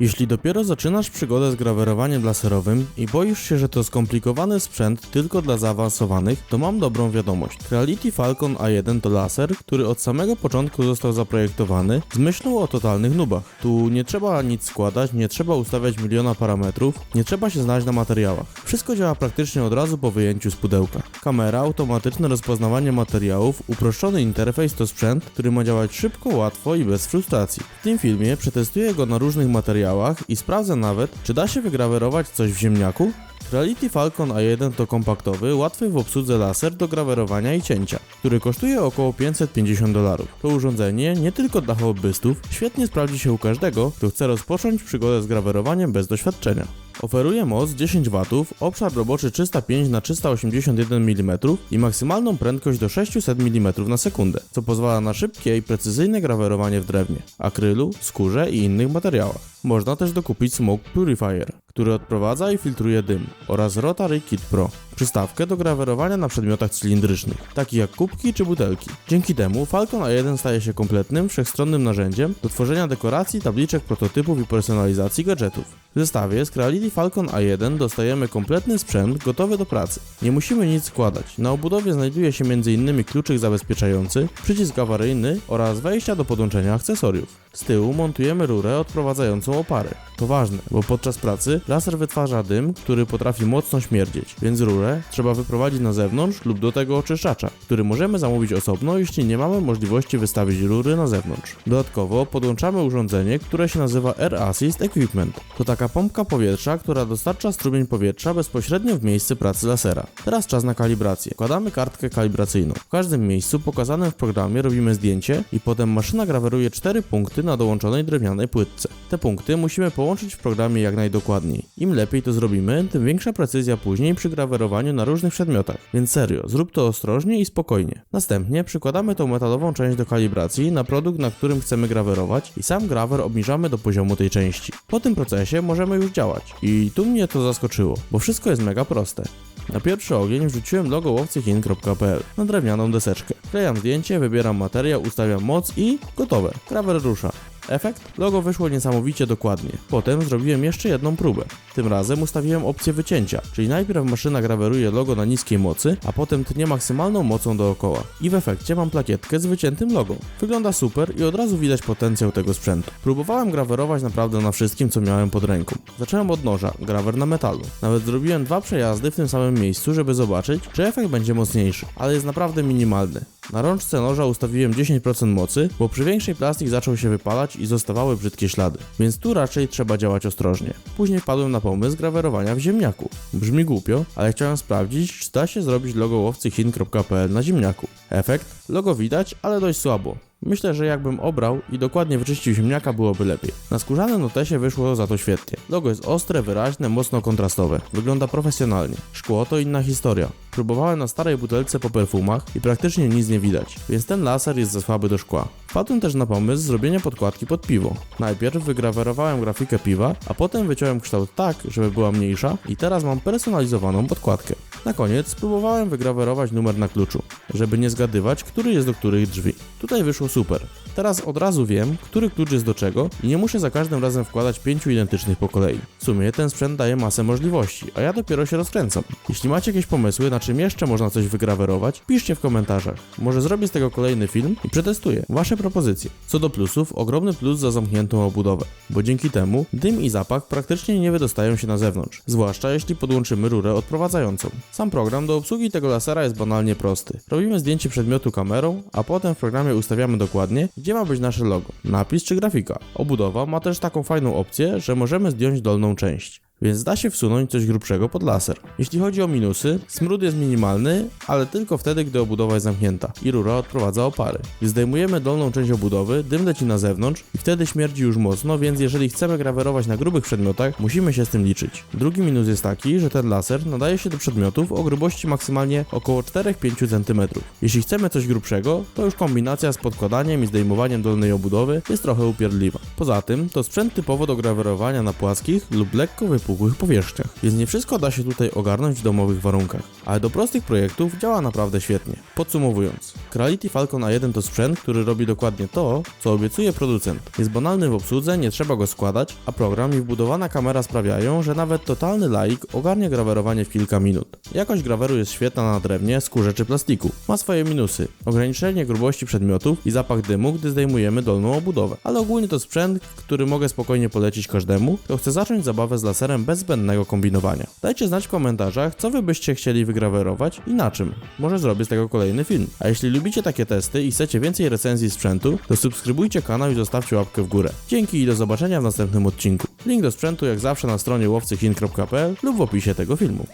Jeśli dopiero zaczynasz przygodę z grawerowaniem laserowym i boisz się, że to skomplikowany sprzęt tylko dla zaawansowanych, to mam dobrą wiadomość. Creality Falcon A1 to laser, który od samego początku został zaprojektowany z myślą o totalnych nubach. Tu nie trzeba nic składać, nie trzeba ustawiać miliona parametrów, nie trzeba się znać na materiałach. Wszystko działa praktycznie od razu po wyjęciu z pudełka. Kamera, automatyczne rozpoznawanie materiałów, uproszczony interfejs to sprzęt, który ma działać szybko, łatwo i bez frustracji. W tym filmie przetestuję go na różnych materiałach i sprawdzę nawet, czy da się wygrawerować coś w ziemniaku. Reality Falcon A1 to kompaktowy, łatwy w obsłudze laser do grawerowania i cięcia, który kosztuje około 550 dolarów. To urządzenie nie tylko dla hobbystów, świetnie sprawdzi się u każdego, kto chce rozpocząć przygodę z grawerowaniem bez doświadczenia. Oferuje moc 10 W, obszar roboczy 305 na 381 mm i maksymalną prędkość do 600 mm na sekundę, co pozwala na szybkie i precyzyjne grawerowanie w drewnie, akrylu, skórze i innych materiałach. Można też dokupić Smoke Purifier, który odprowadza i filtruje dym, oraz Rotary Kit Pro, przystawkę do grawerowania na przedmiotach cylindrycznych, takich jak kubki czy butelki. Dzięki temu Falcon A1 staje się kompletnym, wszechstronnym narzędziem do tworzenia dekoracji, tabliczek, prototypów i personalizacji gadżetów. W zestawie z Creality Falcon A1 dostajemy kompletny sprzęt gotowy do pracy. Nie musimy nic składać. Na obudowie znajduje się m.in. kluczyk zabezpieczający, przycisk awaryjny oraz wejścia do podłączenia akcesoriów. Z tyłu montujemy rurę odprowadzającą opary. To ważne, bo podczas pracy laser wytwarza dym, który potrafi mocno śmierdzieć, więc rurę trzeba wyprowadzić na zewnątrz lub do tego oczyszczacza, który możemy zamówić osobno, jeśli nie mamy możliwości wystawić rury na zewnątrz. Dodatkowo podłączamy urządzenie, które się nazywa Air Assist Equipment. To taka pompka powietrza, która dostarcza strumień powietrza bezpośrednio w miejsce pracy lasera. Teraz czas na kalibrację. Wkładamy kartkę kalibracyjną. W każdym miejscu pokazanym w programie robimy zdjęcie i potem maszyna graweruje 4 punkty na dołączonej drewnianej płytce. Te punkty musimy połączyć w programie jak najdokładniej. Im lepiej to zrobimy, tym większa precyzja później przy grawerowaniu na różnych przedmiotach. Więc serio, zrób to ostrożnie i spokojnie. Następnie przykładamy tą metalową część do kalibracji na produkt, na którym chcemy grawerować i sam grawer obniżamy do poziomu tej części. Po tym procesie możemy już działać. I tu mnie to zaskoczyło, bo wszystko jest mega proste. Na pierwszy ogień wrzuciłem logo łowcychin.pl na drewnianą deseczkę. Klejam zdjęcie, wybieram materiał, ustawiam moc i gotowe. Grawer rusza. Efekt? Logo wyszło niesamowicie dokładnie. Potem zrobiłem jeszcze jedną próbę. Tym razem ustawiłem opcję wycięcia, czyli najpierw maszyna graweruje logo na niskiej mocy, a potem tnie maksymalną mocą dookoła. I w efekcie mam plakietkę z wyciętym logo. Wygląda super i od razu widać potencjał tego sprzętu. Próbowałem grawerować naprawdę na wszystkim, co miałem pod ręką. Zacząłem od noża, grawer na metalu. Nawet zrobiłem dwa przejazdy w tym samym miejscu, żeby zobaczyć, czy efekt będzie mocniejszy, ale jest naprawdę minimalny. Na rączce noża ustawiłem 10% mocy, bo przy większej plastik zaczął się wypalać i zostawały brzydkie ślady, więc tu raczej trzeba działać ostrożnie. Później wpadłem na pomysł grawerowania w ziemniaku. Brzmi głupio, ale chciałem sprawdzić, czy da się zrobić logo łowcychin.pl na ziemniaku. Efekt? Logo widać, ale dość słabo. Myślę, że jakbym obrał i dokładnie wyczyścił ziemniaka, byłoby lepiej. Na skórzanym notesie wyszło za to świetnie. Logo jest ostre, wyraźne, mocno kontrastowe. Wygląda profesjonalnie. Szkło to inna historia. Próbowałem na starej butelce po perfumach i praktycznie nic nie widać, więc ten laser jest za słaby do szkła. Wpadłem też na pomysł zrobienia podkładki pod piwo. Najpierw wygrawerowałem grafikę piwa, a potem wyciąłem kształt tak, żeby była mniejsza i teraz mam personalizowaną podkładkę. Na koniec spróbowałem wygrawerować numer na kluczu, żeby nie zgadywać, który jest do których drzwi. Tutaj wyszło super. Teraz od razu wiem, który klucz jest do czego i nie muszę za każdym razem wkładać pięciu identycznych po kolei. W sumie ten sprzęt daje masę możliwości, a ja dopiero się rozkręcam. Jeśli macie jakieś pomysły, na czym jeszcze można coś wygrawerować, piszcie w komentarzach. Może zrobię z tego kolejny film i przetestuję wasze propozycje. Co do plusów, ogromny plus za zamkniętą obudowę, bo dzięki temu dym i zapach praktycznie nie wydostają się na zewnątrz, zwłaszcza jeśli podłączymy rurę odprowadzającą. Sam program do obsługi tego lasera jest banalnie prosty. Robimy zdjęcie przedmiotu kamerą, a potem w programie ustawiamy dokładnie, gdzie ma być nasze logo, napis czy grafika. Obudowa ma też taką fajną opcję, że możemy zdjąć dolną część więc da się wsunąć coś grubszego pod laser. Jeśli chodzi o minusy, smród jest minimalny, ale tylko wtedy, gdy obudowa jest zamknięta i rura odprowadza opary. Gdy zdejmujemy dolną część obudowy, dym leci na zewnątrz i wtedy śmierdzi już mocno, więc jeżeli chcemy grawerować na grubych przedmiotach, musimy się z tym liczyć. Drugi minus jest taki, że ten laser nadaje się do przedmiotów o grubości maksymalnie około 4-5 cm. Jeśli chcemy coś grubszego, to już kombinacja z podkładaniem i zdejmowaniem dolnej obudowy jest trochę upierdliwa. Poza tym, to sprzęt typowo do grawerowania na płaskich lub lekko wypalanych wypukłych powierzchniach, więc nie wszystko da się tutaj ogarnąć w domowych warunkach, ale do prostych projektów działa naprawdę świetnie. Podsumowując, Creality Falcon A1 to sprzęt, który robi dokładnie to, co obiecuje producent. Jest banalny w obsłudze, nie trzeba go składać, a program i wbudowana kamera sprawiają, że nawet totalny laik ogarnia grawerowanie w kilka minut. Jakość graweru jest świetna na drewnie, skórze czy plastiku. Ma swoje minusy. Ograniczenie grubości przedmiotów i zapach dymu, gdy zdejmujemy dolną obudowę. Ale ogólnie to sprzęt, który mogę spokojnie polecić każdemu, kto chce zacząć zabawę z laserem bez zbędnego kombinowania. Dajcie znać w komentarzach, co wy byście chcieli wygrawerować i na czym. Może zrobię z tego kolejny film. A jeśli lubicie takie testy i chcecie więcej recenzji sprzętu, to subskrybujcie kanał i zostawcie łapkę w górę. Dzięki i do zobaczenia w następnym odcinku. Link do sprzętu jak zawsze na stronie łowcychin.pl lub w opisie tego filmu.